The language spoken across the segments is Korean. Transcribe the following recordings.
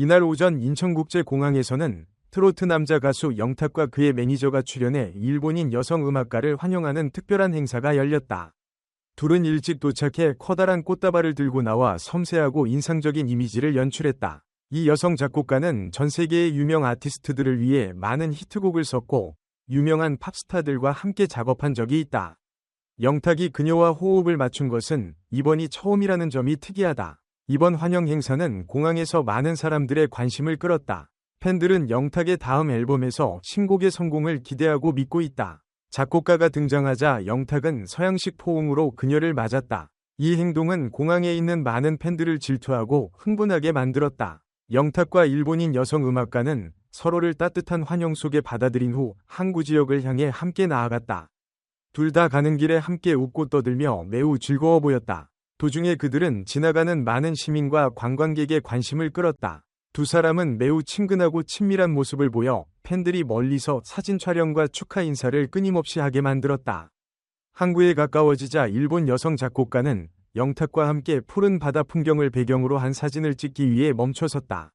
이날 오전 인천국제공항에서는 트로트 남자 가수 영탁과 그의 매니저가 출연해 일본인 여성 음악가를 환영하는 특별한 행사가 열렸다. 둘은 일찍 도착해 커다란 꽃다발을 들고 나와 섬세하고 인상적인 이미지를 연출했다. 이 여성 작곡가는 전 세계의 유명 아티스트들을 위해 많은 히트곡을 썼고 유명한 팝스타들과 함께 작업한 적이 있다. 영탁이 그녀와 호흡을 맞춘 것은 이번이 처음이라는 점이 특이하다. 이번 환영 행사는 공항에서 많은 사람들의 관심을 끌었다. 팬들은 영탁의 다음 앨범에서 신곡의 성공을 기대하고 믿고 있다. 작곡가가 등장하자 영탁은 서양식 포옹으로 그녀를 맞았다. 이 행동은 공항에 있는 많은 팬들을 질투하고 흥분하게 만들었다. 영탁과 일본인 여성 음악가는 서로를 따뜻한 환영 속에 받아들인 후 항구 지역을 향해 함께 나아갔다. 둘 다 가는 길에 함께 웃고 떠들며 매우 즐거워 보였다. 도중에 그들은 지나가는 많은 시민과 관광객의 관심을 끌었다. 두 사람은 매우 친근하고 친밀한 모습을 보여 팬들이 멀리서 사진 촬영과 축하 인사를 끊임없이 하게 만들었다. 항구에 가까워지자 일본 여성 작곡가는 영탁과 함께 푸른 바다 풍경을 배경으로 한 사진을 찍기 위해 멈춰섰다.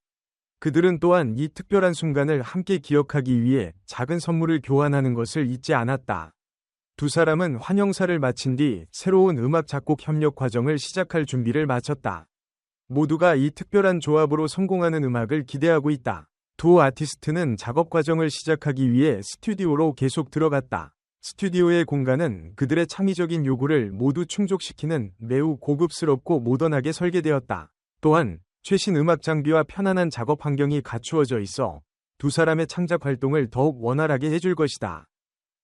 그들은 또한 이 특별한 순간을 함께 기억하기 위해 작은 선물을 교환하는 것을 잊지 않았다. 두 사람은 환영사를 마친 뒤 새로운 음악 작곡 협력 과정을 시작할 준비를 마쳤다. 모두가 이 특별한 조합으로 성공하는 음악을 기대하고 있다. 두 아티스트는 작업 과정을 시작하기 위해 스튜디오로 계속 들어갔다. 스튜디오의 공간은 그들의 창의적인 요구를 모두 충족시키는 매우 고급스럽고 모던하게 설계되었다. 또한 최신 음악 장비와 편안한 작업 환경이 갖추어져 있어 두 사람의 창작 활동을 더욱 원활하게 해줄 것이다.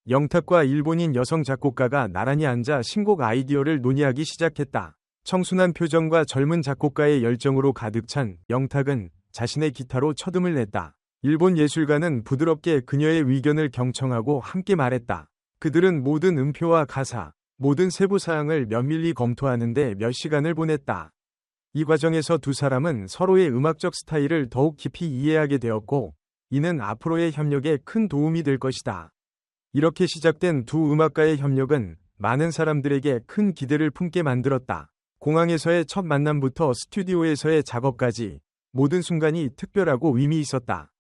영탁과 일본인 여성 작곡가가 나란히 앉아 신곡 아이디어를 논의하기 시작했다. 청순한 표정과 젊은 작곡가의 열정으로 가득 찬 영탁은 자신의 기타로 첫음을 냈다. 일본 예술가는 부드럽게 그녀의 의견을 경청하고 함께 말했다. 그들은 모든 음표와 가사, 모든 세부 사항을 면밀히 검토하는데 몇 시간을 보냈다. 이 과정에서 두 사람은 서로의 음악적 스타일을 더욱 깊이 이해하게 되었고, 이는 앞으로의 협력에 큰 도움이 될 것이다. 이렇게 시작된 두 음악가의 협력은 많은 사람들에게 큰 기대를 품게 만들었다. 공항에서의 첫 만남부터 스튜디오에서의 작업까지 모든 순간이 특별하고 의미 있었다.